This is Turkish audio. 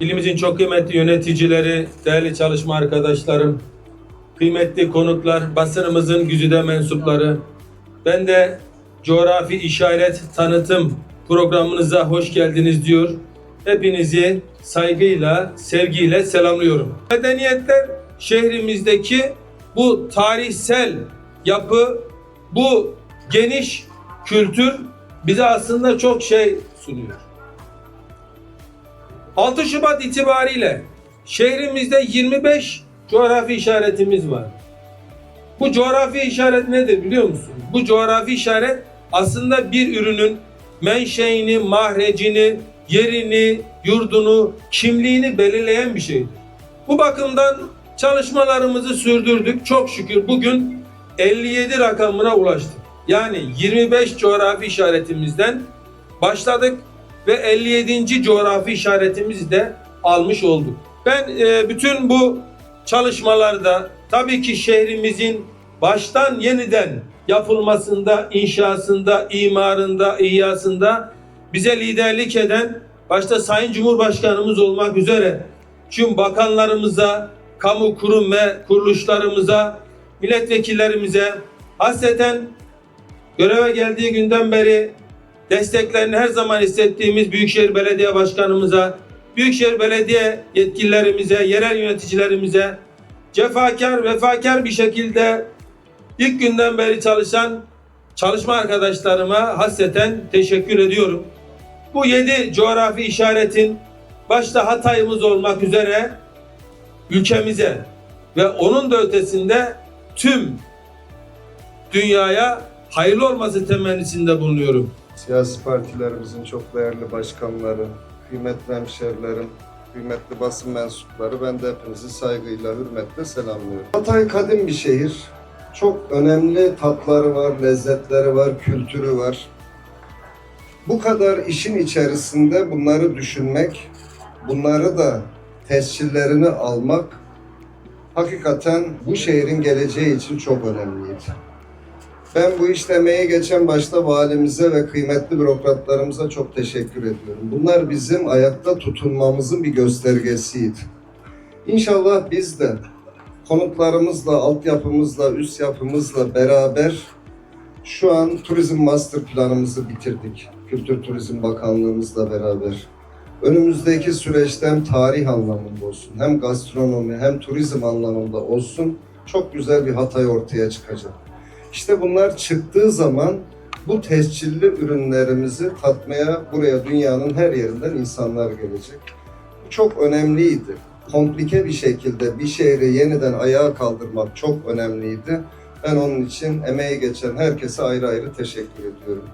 ilimizin çok kıymetli yöneticileri, değerli çalışma arkadaşlarım, kıymetli konuklar, basınımızın güzide mensupları, ben de coğrafi işaret tanıtım programınıza hoş geldiniz diyor. Hepinizi saygıyla, sevgiyle selamlıyorum. Medeniyetler şehrimizdeki bu tarihsel yapı, bu geniş kültür bize aslında çok şey sunuyor. 6 Şubat itibariyle şehrimizde 25 coğrafi işaretimiz var. Bu coğrafi işaret nedir biliyor musun? Bu coğrafi işaret aslında bir ürünün menşeini, mahrecini, yerini, yurdunu, kimliğini belirleyen bir şeydir. Bu bakımdan çalışmalarımızı sürdürdük. Çok şükür bugün 57 rakamına ulaştık. Yani 25 coğrafi işaretimizden başladık ve 57. coğrafi işaretimizi de almış olduk. Ben e, bütün bu çalışmalarda tabii ki şehrimizin baştan yeniden yapılmasında, inşasında, imarında, ihyasında bize liderlik eden başta Sayın Cumhurbaşkanımız olmak üzere tüm bakanlarımıza, kamu kurum ve kuruluşlarımıza, milletvekillerimize hasreten göreve geldiği günden beri desteklerini her zaman hissettiğimiz Büyükşehir Belediye Başkanımıza, Büyükşehir Belediye yetkililerimize, yerel yöneticilerimize cefakar, vefakar bir şekilde ilk günden beri çalışan çalışma arkadaşlarıma hasreten teşekkür ediyorum. Bu yedi coğrafi işaretin başta Hatay'ımız olmak üzere ülkemize ve onun da ötesinde tüm dünyaya hayırlı olması temennisinde bulunuyorum. Siyasi partilerimizin çok değerli başkanları, kıymetli hemşerilerim, kıymetli basın mensupları ben de hepinizi saygıyla, hürmetle selamlıyorum. Hatay kadim bir şehir. Çok önemli tatları var, lezzetleri var, kültürü var. Bu kadar işin içerisinde bunları düşünmek, bunları da tescillerini almak hakikaten bu şehrin geleceği için çok önemliydi. Ben bu işlemeye geçen başta valimize ve kıymetli bürokratlarımıza çok teşekkür ediyorum. Bunlar bizim ayakta tutunmamızın bir göstergesiydi. İnşallah biz de konutlarımızla, altyapımızla, üst yapımızla beraber şu an turizm master planımızı bitirdik. Kültür Turizm Bakanlığımızla beraber. Önümüzdeki süreçte hem tarih anlamında olsun, hem gastronomi, hem turizm anlamında olsun çok güzel bir Hatay ortaya çıkacak. İşte bunlar çıktığı zaman bu tescilli ürünlerimizi tatmaya buraya dünyanın her yerinden insanlar gelecek. Bu çok önemliydi. Komplike bir şekilde bir şehri yeniden ayağa kaldırmak çok önemliydi. Ben onun için emeği geçen herkese ayrı ayrı teşekkür ediyorum.